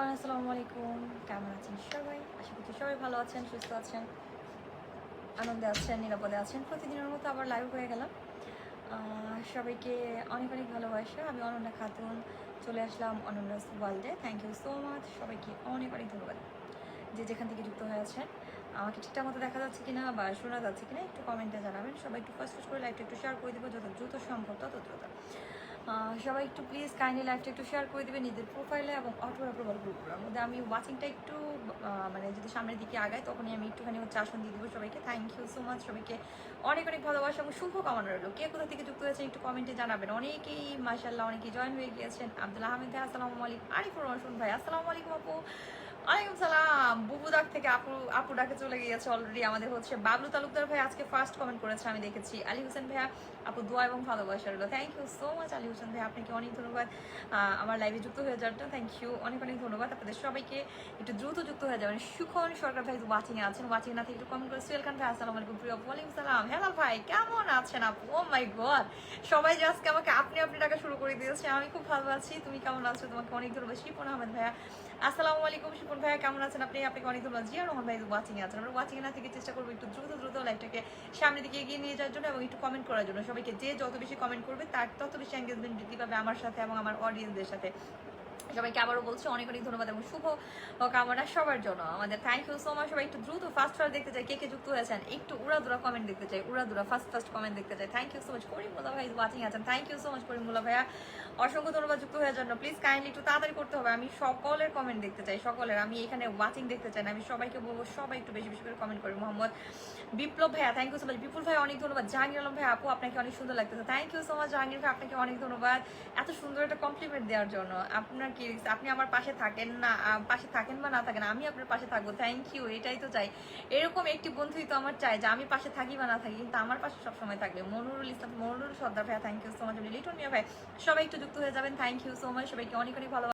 Everyone, আসসালামু আলাইকুম। কেমন আছেন সবাই? আশা করছি সবাই ভালো আছেন, সুস্থ আছেন, আনন্দে আছেন, নিরাপদে আছেন। প্রতিদিনের মতো আবার লাইভ হয়ে গেলাম। সবাইকে অনেক অনেক ভালোবাসা। আমি অনন্যা খাতুন, চলে আসলাম অনন্যাস ওয়ার্ল্ডে। থ্যাংক ইউ সো মাচ সবাইকে অনেক অনেক ধন্যবাদ। যে যেখান থেকে যুক্ত হয়ে আছেন, আমাকে ঠিকঠাক মতো দেখা যাচ্ছে কিনা বা শোনা যাচ্ছে কিনা একটু কমেন্টে জানাবেন। সবাই একটু ফার্স্ট ফার্স্ট করে লাইভটা একটু শেয়ার করে দেবো, যত দ্রুত সম্ভব, তত দ্রুত। সবাই একটু প্লিজ কাইন্ডলি লাইভটা একটু শেয়ার করে দেবেন নিজের প্রোফাইলে এবং অটো অ্যাপ্রুভাল গ্রুপগুলোর মধ্যে আমি ওয়াচিংটা একটু মানে যদি সামনের দিকে আগাই তখনই আমি একটুখানি হচ্ছে আসন দিয়ে দেবো সবাইকে। থ্যাংক ইউ সো মাচ সবাইকে। অনেক অনেক ভালোবাসা এবং শুভ কামনা রইল। কে কোথা থেকে যুক্ত হয়েছেন একটু কমেন্টে জানাবেন। অনেকেই মাসাল্লাহ অনেকেই জয়েন হয়ে গিয়েছেন। আব্দুল আহমেদ ভাই, আসসালামু আলাইকুম। আরিফুর রহমান ভাই, আসসালামু আলাইকুম আপু। ওয়ালাইকুম সালাম। বুবু ডাক থেকে আপু আপু ডাকে চলে গিয়েছে অলরেডি আমাদের হচ্ছে বাবলু তালুকদার ভাই আজকে ফার্স্ট কমেন্ট করেছে, আমি দেখেছি। আলী হোসেন ভাইয়া, আপু দোয়া এবং ভালোবাসা রইল। Thank you so much Ali Hossain ভাই আপনাকে অনেক ধন্যবাদ। আমার লাইভে যুক্ত হয়ে যাওয়ার জন্য থ্যাংক ইউ অনেক অনেক ধন্যবাদ। আপনাদের সবাইকে একটু দ্রুত যুক্ত হয়ে যাবেন। সুখন সরকার ভাই ওয়াচিং আছেন। ওয়াচিং না থেকে একটু কমেন্ট করে সুয়েল খান ভাই, আসসালামু আলাইকুম, প্রিয়। ওয়ালাইকুম সালাম। হ্যালো ভাই, কেমন আছেন আপু? ও মাই গড সবাই যে আজকে আমাকে আপনি আপনি টাকা শুরু করে দিয়েছে, আমি খুব ভালো আছি। তুমি কেমন আছো? তোমাকে অনেক ধন্যবাদ। শিপন আহমেদ ভাইয়া, আসসালামু আলাইকুম। শিপন ভাইয়া, কেমন আছেন আপনি? আপনাকে অনেক ধন্যবাদ। জিয়া রহমান ভাই ওয়াচিং আছেন। আমরা ওয়াচিং না থেকে চেষ্টা করব একটু দ্রুত দ্রুত লাইফটাকে সামনের দিকে এগিয়ে নিয়ে যাওয়ার জন্য এবং একটু কমেন্ট করার জন্য। সবাইকে যে যত বেশি কমেন্ট করবে, তার তত বেশি এঙ্গেজমেন্ট বৃদ্ধি পাবে আমার সাথে এবং আমার অডিয়েন্সদের সাথে। সবাইকে আবারও বলছি অনেক অনেক ধন্যবাদ এবং শুভ কামনা সবার জন্য। আমাদের থ্যাংক ইউ সো মাচ সবাই। একটু দ্রুত ফার্স্ট ফার্স্ট দেখতে চাই, কে কে যুক্ত হয়েছেন একটু উড়াদুরা কমেন্ট দেখতে চাই, উড়াদুরা ফার্স্ট ফার্স্ট কমেন্ট দেখতে চাই। Thank you so much Karimulla ভাই ওয়াচিং আছেন। Thank you so much Karimulla ভাইয়া। অসংখ্য ধন্যবাদ যুক্ত হওয়ার জন্য। প্লিজ কাইন্ডলি একটু তাড়াতাড়ি করতে হবে। আমি সকলের কমেন্ট দেখতে চাই, সকলের। আমি এখানে ওয়াচিং দেখতে চাই না। আমি সবাইকে বলব, সবাই একটু বেশি বেশি করে কমেন্ট করি মোহাম্মদ বিপ্লব ভাইয়া thank you so much Bipul ভাই অনেক ধন্যবাদ। জাহাঙ্গীর আলম ভাই আপু, আপনাকে অনেক সুন্দর লাগতেছে। Thank you so much Jahangir ভাই, আপনাকে অনেক ধন্যবাদ। এত সুন্দর একটা কমপ্লিমেন্ট দেওয়ার জন্য। আপনার আপনি আমার পাশে থাকেন না পাশে থাকেন বা না থাকেন, আমি আপনার পাশে থাকব থ্যাংক ইউ এটাই তো চাই। এরকম একটি বন্ধুই তো আমার চাই, যে আমি পাশে থাকি বা না থাকি, কিন্তু আমার পাশে সবসময় থাকবে। মনুরুল ইসলাম, মনুরুল সর্দার ভাইয়া thank you so much Liton ভাই, সবাই একটু যুক্ত হয়ে যাবেন থ্যাংক ইউ সো মাচ সবাইকে অনেক অনেক ভালো